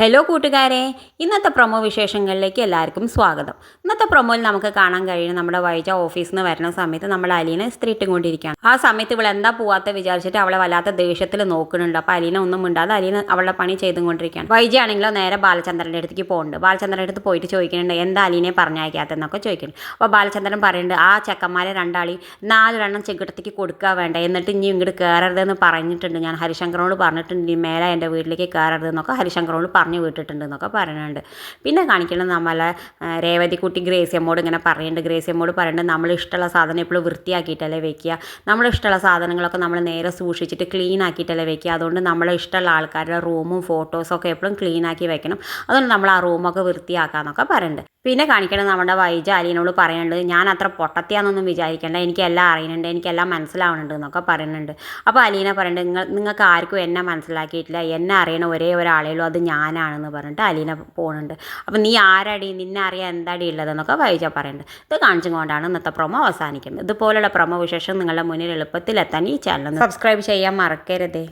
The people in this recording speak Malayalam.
ഹലോ കൂട്ടുകാരെ. ഇന്നത്തെ പ്രൊമോ വിശേഷങ്ങളിലേക്ക് എല്ലാവർക്കും സ്വാഗതം. ഇന്നത്തെ പ്രൊമോയിൽ നമുക്ക് കാണാൻ കഴിയുന്ന നമ്മുടെ വൈജ ഓഫീസിൽ നിന്ന് വരുന്ന സമയത്ത് നമ്മൾ അലീനെ സ്ത്രീട്ടുകൊണ്ടിരിക്കുകയാണ് ആ സമയത്ത് ഇവൾ എന്താ പോവാത്ത വിചാരിച്ചിട്ട് അവളെ വല്ലാത്ത ദേഷ്യത്തിൽ നോക്കുന്നുണ്ട്. അപ്പോൾ അലീന ഒന്നും മിണ്ടാതെ അലീന അവളുടെ പണി ചെയ്തുകൊണ്ടിരിക്കുകയാണ്. വൈജ ആണെങ്കിലോ നേരെ ബാലചന്ദ്രന്റെ അടുത്തേക്ക് പോകുന്നുണ്ട് ബാലചന്ദ്രന്റെ അടുത്ത് പോയിട്ട് ചോദിക്കുന്നുണ്ട് എന്താ അലീനെ പറഞ്ഞയക്കാത്തെന്നൊക്കെ ചോദിക്കുന്നു അപ്പോൾ ബാലചന്ദ്രൻ പറയുന്നുണ്ട് ആ ചെക്കന്മാരെ രണ്ടാളി നാലെണ്ണം ചെകിടത്തേക്ക് കൊടുക്കുക വേണ്ട? എന്നിട്ട് ഇനി ഇങ്ങോട്ട് കയറരുതെന്ന് പറഞ്ഞിട്ടുണ്ട്. ഞാൻ ഹരിശങ്കറിനോട് പറഞ്ഞിട്ടുണ്ട് ഇനി മേലെ എന്റെ വീട്ടിലേക്ക് കയറരുതെന്നൊക്കെ ഹരിശങ്കറിനോട് പറഞ്ഞു വിട്ടിട്ടുണ്ട് എന്നൊക്കെ പറയുന്നുണ്ട് പിന്നെ കാണിക്കണം നമ്മളെ രേവതിക്കുട്ടി ഗ്രേസിയമ്മോട് ഇങ്ങനെ പറയുന്നുണ്ട് ഗ്രേസിയമ്മോട് പറയുന്നുണ്ട് നമ്മൾ ഇഷ്ടമുള്ള സാധനം എപ്പോഴും വൃത്തിയാക്കിയിട്ടല്ലേ വെക്കുക. നമ്മൾ ഇഷ്ടമുള്ള സാധനങ്ങളൊക്കെ നമ്മൾ നേരെ സൂക്ഷിച്ചിട്ട് ക്ലീൻ ആക്കിയിട്ടല്ലേ വെക്കുക. അതുകൊണ്ട് നമ്മളെ ഇഷ്ടമുള്ള ആൾക്കാരുടെ റൂമും ഫോട്ടോസൊക്കെ എപ്പോഴും ക്ലീൻ ആക്കി വെക്കണം. അതുകൊണ്ട് നമ്മൾ ആ റൂമൊക്കെ വൃത്തിയാക്കാന്നൊക്കെ പറയുന്നുണ്ട് പിന്നെ കാണിക്കണം നമ്മുടെ വൈജ അലീനോട് പറയുന്നുണ്ട് ഞാൻ അത്ര പൊട്ടത്തിയാന്നൊന്നും വിചാരിക്കേണ്ട എനിക്കെല്ലാം അറിയുന്നുണ്ട് എനിക്കെല്ലാം മനസ്സിലാവുന്നുണ്ട് എന്നൊക്കെ പറയുന്നുണ്ട്. അപ്പോൾ അലീന പറയുന്നുണ്ട് നിങ്ങൾ നിങ്ങൾക്ക് ആർക്കും എന്നെ മനസ്സിലാക്കിയിട്ടില്ല എന്നെ അറിയണ ഒരേ ഒരാളേ ഉള്ളൂ അത് ഞാനാണെന്ന് പറഞ്ഞിട്ട് അലീന പോകുന്നുണ്ട് അപ്പോൾ നീ ആരടി? നിന്നെ അറിയാൻ എന്താടി ഉള്ളതെന്നൊക്കെ വൈജ പറയുന്നുണ്ട് ഇത് കാണിച്ചും കൊണ്ടാണ് ഇന്നത്തെ പ്രൊമോ അവസാനിക്കുന്നത്. ഇതുപോലുള്ള പ്രൊമോ വിശേഷം നിങ്ങളുടെ മുന്നിൽ എളുപ്പത്തിലെത്താൻ ഈ ചാനൽ സബ്സ്ക്രൈബ് ചെയ്യാൻ മറക്കരുതേ.